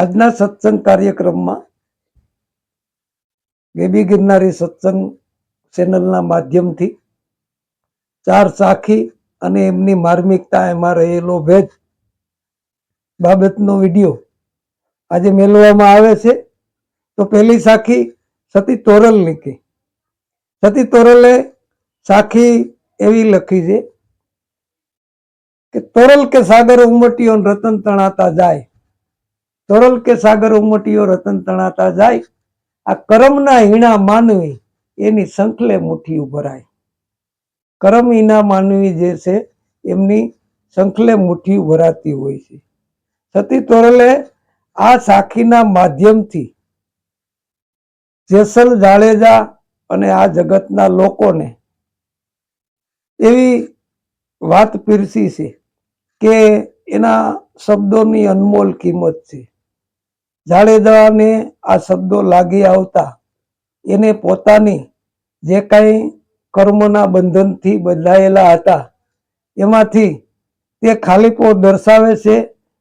આજના સત્સંગ કાર્યક્રમમાં બેબી ગિરનારી સત્સંગ ચેનલના માધ્યમથી ચાર સાખી અને એમની માર્મિકતા એમાં રહેલો ભેદ બાબતનો વીડિયો આજે મેળવવામાં આવે છે. તો પહેલી સાખી સતી તોરલ લીધી સતી તોરલે સાખી એવી લખી છે કે તોરલ કે સાગર ઉમટ્યો રતન તણાતા જાય. તોરલ કે સાગર ઉમટીઓ રતન તણાતા જાય. આ કરમના હીણા માનવી, એની સંખલે મુઠ્ઠી ભરાય કરમ હીના માનવી જે છે, એમની સંખલે મુઠ્ઠી ભરાતી હોય છે. સતી તોરલે આ સાખીના માધ્યમથી જેસલ જાડેજા અને આ જગતના લોકોને એવી વાત પીરસી છે કે એના શબ્દોની અનમોલ કિંમત છે. જાડેજાને આ શબ્દો લાગી આવતા એને પોતાની જે કાંઈ કર્મના બંધનથી બંધાયેલા હતા, એમાંથી તે ખાલીપો દર્શાવે છે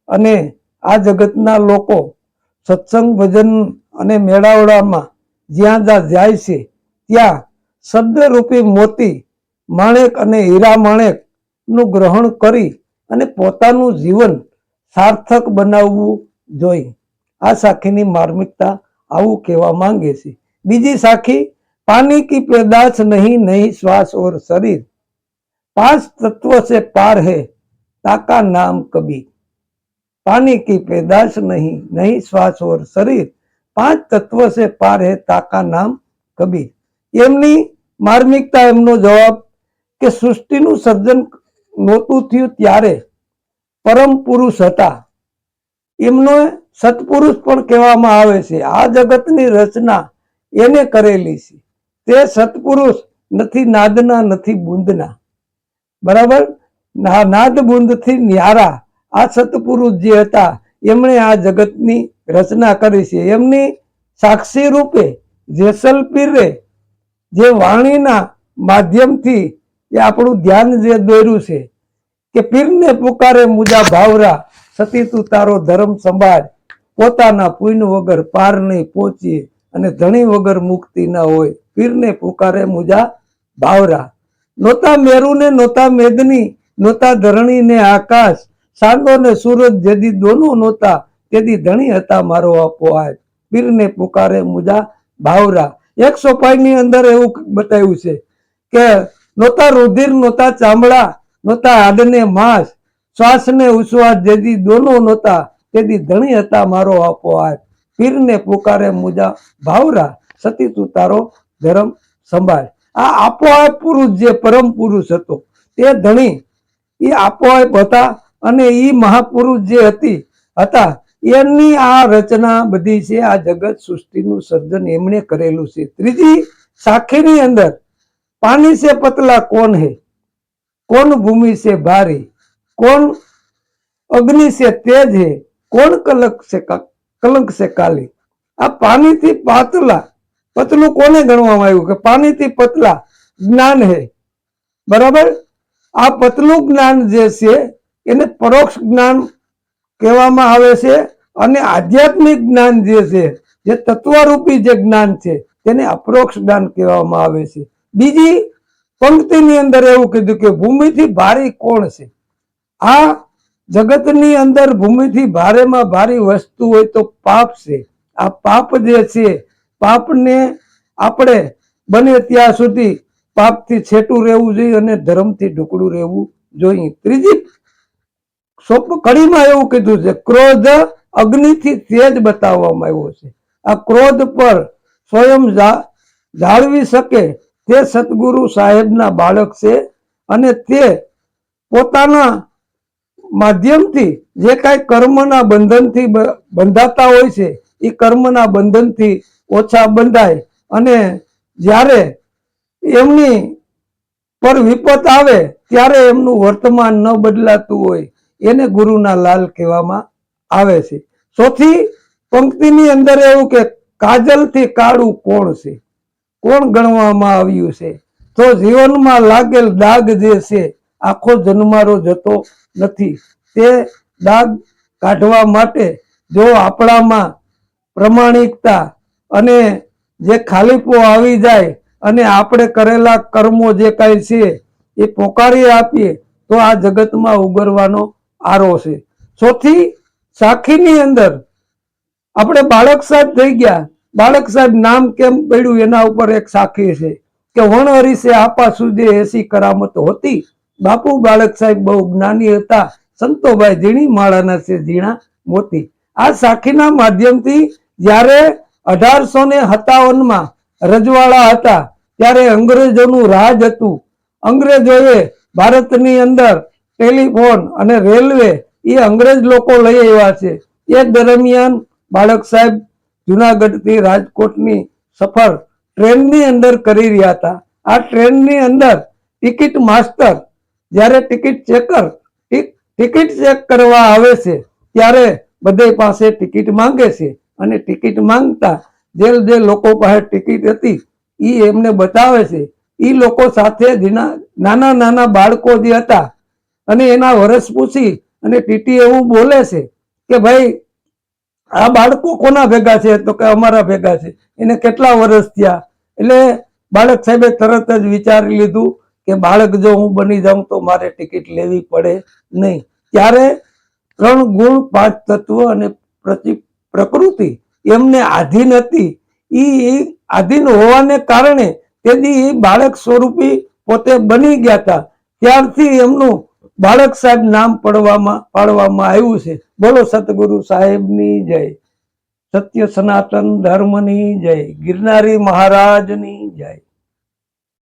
અને આ જગતના લોકો સત્સંગ ભજન અને મેળાવડામાં જ્યાં જ્યાં જાય છે, ત્યાં શબ્દરૂપી મોતી, માણેક અને હીરા માણેકનું ગ્રહણ કરી અને પોતાનું જીવન સાર્થક બનાવવું જોઈએ. આ શાખીની માર્મિકતા આવું કહેવા માંગે છે. બીજી સાખી, પાણી કી પેદાશ નહીં નહીં શ્વાસ ઓર શરીર. પાંચ તત્વ છે પાર હે, તાકા નામ કબી પાણી કી પેદાશ નહીં નહીં શ્વાસ ઓર શરીર. પાંચ તત્વ છે પાર હે, તાકા નામ કબીર. એમની માર્મિકતા એમનો જવાબ કે સૃષ્ટિનું સર્જન નહોતું થયું ત્યારે પરમ પુરુષ હતા. એમનો સત્પુરુષ પણ કહેવામાં આવે છે, આ જગતની રચના એને કરેલી છે. તે સત્પુરુષ નથી, નાદના નથી, બુંદના. બરાબર? નાદ, બુંદથી ન્યારા, આ સત્પુરુષ જે હતા, એમણે આ જગતની રચના કરી છે. એમની સાક્ષી રૂપે જેસલપીરે જે વાણીના માધ્યમથી એ આપણું ધ્યાન જે દોર્યું છે, કે પીરને પુકારે મુજા ભાવરા સતી તું તારો ધર્મ સંભાળ. પોતાના પુણ્ય વગર પાર નહીં પહોંચીએ અને ધણી વગર મુક્તિ ન હોય. પીરને પુકારે મુજા ભાવરા નોતા મેરુ ને નોતા મેદની નોતા ધરણી ને આકાશ. સાંગો ને સૂરજ જેદી દોનો નોતા, તેદી ધણી હતા મારો આપો આજ. પીરને પુકારે મુજા ભાવરા એકસો પાંચની અંદર એવું બતાવ્યું છે કે નોતા રુધિર, નોતા ચામડા, નોતા આદને માંસ. શ્વાસ ને ઉશ્વાસ જેદી દોનો નહોતા, તેદી ધણી હતા મારો આપો આજ પીરને પુકારે મુજા, ભાવરા, સતી તું તારો ધર્મ સંભાળ. આ આપોઆપ પુરુષ જે પરમ પુરુષ હતો, તે ધણી, એ આપોઆપ હતા અને એ મહાપુરુષ જે હતી, હતા એમની આ રચના બધી છે, આ જગત સૃષ્ટિનું સર્જન એમણે કરેલું છે. ત્રીજી સાખીની અંદર પાણી છે પતલા કોણ હે? કોણ ભૂમિ છે ભારી? કોણ અગ્નિ છે તેજ હે. કોણ કલક છે કલંક છે કાલી? આ પાણીથી પાતલા. પતલું કોને ગણવામાં આવ્યું કે પાણીથી પતલા? જ્ઞાન હે. બરાબર? આ પતલું જ્ઞાન જે છે, એને પરોક્ષ જ્ઞાન કહેવામાં આવે છે અને આધ્યાત્મિક જ્ઞાન જે છે, જે તત્વરૂપી જે જ્ઞાન છે, તેને અપરોક્ષ જ્ઞાન કહેવામાં આવે છે. બીજી પંક્તિની અંદર એવું કીધું કે ભૂમિથી ભારી કોણ છે? આ જગતની અંદર ભૂમિથી ભારેમાં ભારી વસ્તુ હોય તો પાપ છે. આ પાપ જે છે, પાપને આપણે બને ત્યાં સુધી પાપથી છેટું રહેવું જોઈએ અને ધર્મથી ઢુકડું રહેવું જોઈએ. ત્રીજી સ્વપ્ન કડીમાં એવું કીધું છે, ક્રોધ અગ્નિથી તેજ બતાવવામાં આવ્યો છે. આ ક્રોધ પર સ્વયં જાળવી શકે તે સદગુરુ સાહેબના બાળક છે અને તે પોતાના માધ્યમથી જે કાંઈ કર્મના બંધનથી બંધાતા હોય છે એ કર્મના બંધનથી ઓછા બંધાય. અને જ્યારે એમની પર વિપત આવે, ત્યારે એમનું વર્તમાન ન બદલાતું હોય, એને ગુરુના લાલ કહેવામાં આવે છે. ચોથી પંક્તિની અંદર એવું કે કાજલથી કાળું કોણ છે? કોણ ગણવામાં આવ્યું છે? તો જીવનમાં લાગેલ દાગ જે છે, આખો જન્મારો જતો નથી. તે દાગ કાઢવા માટે જો આપણામાં પ્રમાણિકતા અને જે ખાલીપો આવી જાય અને આપણે કરેલા કર્મો જે કાંઈ છે, એ પોકારી આપીએ, તો આ જગતમાં ઉગરવાનો આરો છે. ચોથી, સાખીની અંદર આપણે બાળક સાહેબ થઈ ગયા. બાળક સાહેબ નામ કેમ પડ્યું? એના ઉપર એક સાખી છે કે વણ છે, આપા સુધી એસી કરામત હોતી બાપુ બાળક સાહેબ બહુ જ્ઞાની હતા. સંતોભાઈ ઝીણી માળાના છે ઝીણા મોતી. આ સાખીના માધ્યમથી જ્યારે અઢારસો ને સત્તાવનમાં રજવાડા હતા, ત્યારે અંગ્રેજોનું રાજ હતું. અંગ્રેજોએ ભારતની અંદર ટેલિફોન અને રેલવે એ અંગ્રેજ લોકો લઈ આવ્યા છે. એ દરમિયાન બાળક સાહેબ જુનાગઢથી રાજકોટની સફર ટ્રેનની અંદર કરી રહ્યા હતા. આ ટ્રેનની અંદર ટિકિટ માસ્ટર જ્યારે ટિકિટ ચેકર ટિક- ટિકિટ ચેક કરવા આવે છે, ત્યારે બધે પાસે ટિકિટ માંગે છે. અને ટિકિટ માંગતા જે જે લોકો પાસે ટિકિટ હતી એ એમને બતાવે છે. એ લોકો સાથે નાના નાના બાળકો જે હતા, અને એના વરસ પૂછી, અને ટીટી એવું બોલે છે કે ભાઈ, આ બાળકો કોના ભેગા છે? તો કે અમારા ભેગા છે. એને કેટલા વર્ષ થયા? એટલે બાળક સાહેબે તરત જ વિચારી લીધું કે બાળક જો હું બની જાઉં તો મારે ટિકિટ લેવી પડે નહીં. ત્યારે ત્રણ ગુણ, પાંચ તત્વ અને પ્રતિ- પ્રકૃતિ એમને આધીન હતી. એ આધીન હોવાને કારણે તેથી એ બાળક સ્વરૂપી પોતે બની ગયા હતા ત્યારથી એમનું બાળક સાહેબ નામ પડવામાં, પાડવામાં આવ્યું છે. બોલો સતગુરુ સાહેબની જય. સત્ય સનાતન ધર્મની જય. ગિરનારી મહારાજની જય.